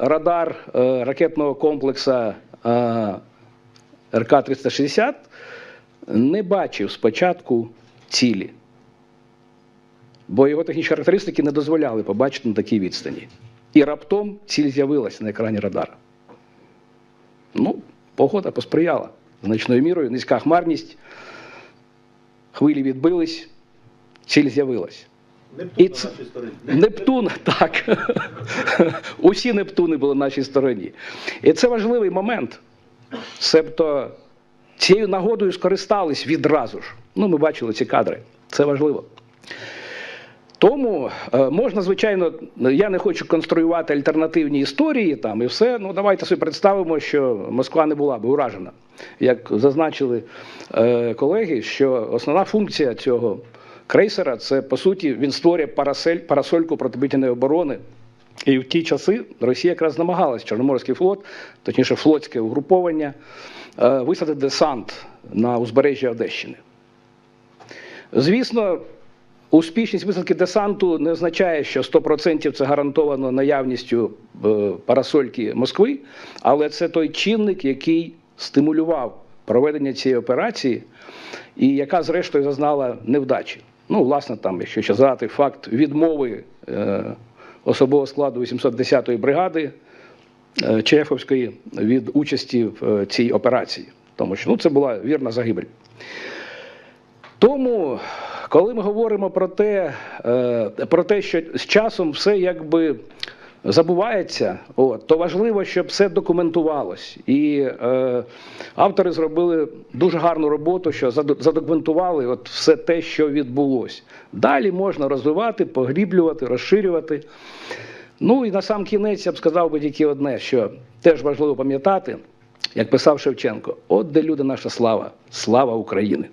радар е, ракетного комплексу е, РК-360 не бачив спочатку цілі, бо його технічні характеристики не дозволяли побачити на такій відстані. І раптом ціль з'явилася на екрані радара. Ну, погода посприяла значною мірою, низька хмарність, хвилі відбились, ціль з'явилась. Нептун І на це- нашій стороні. Нептун, так. Усі Нептуни були на нашій стороні. І це важливий момент. Себто цією нагодою скористались відразу ж. Ну, ми бачили ці кадри. Це важливо. Тому е, можна, звичайно, я не хочу конструювати альтернативні історії там і все. Ну давайте собі представимо, що Москва не була би уражена. Як зазначили е, колеги, що основна функція цього крейсера це по суті він створює парасель, парасольку протиповітряної оборони. І в ті часи Росія якраз намагалась Чорноморський флот, точніше флотське угруповання, е, висадити десант на узбережжя Одещини. Звісно, успішність висадки десанту не означає, що 100% це гарантовано наявністю е, парасольки Москви, але це той чинник, який стимулював проведення цієї операції, і яка, зрештою, зазнала невдачі. Ну, власне, там, якщо ще згадати факт відмови е, особового складу 810-ї бригади е, Чеховської від участі в е, цій операції, тому що ну, це була вірна загибель. Тому, коли ми говоримо про те, е, про те, що з часом все якби забувається, от, то важливо, щоб все документувалось. І е, автори зробили дуже гарну роботу, що задокументували от все те, що відбулось. Далі можна розвивати, погліблювати, розширювати. Ну і на сам кінець я б сказав би тільки одне, що теж важливо пам'ятати, як писав Шевченко: от де люди наша слава, слава України.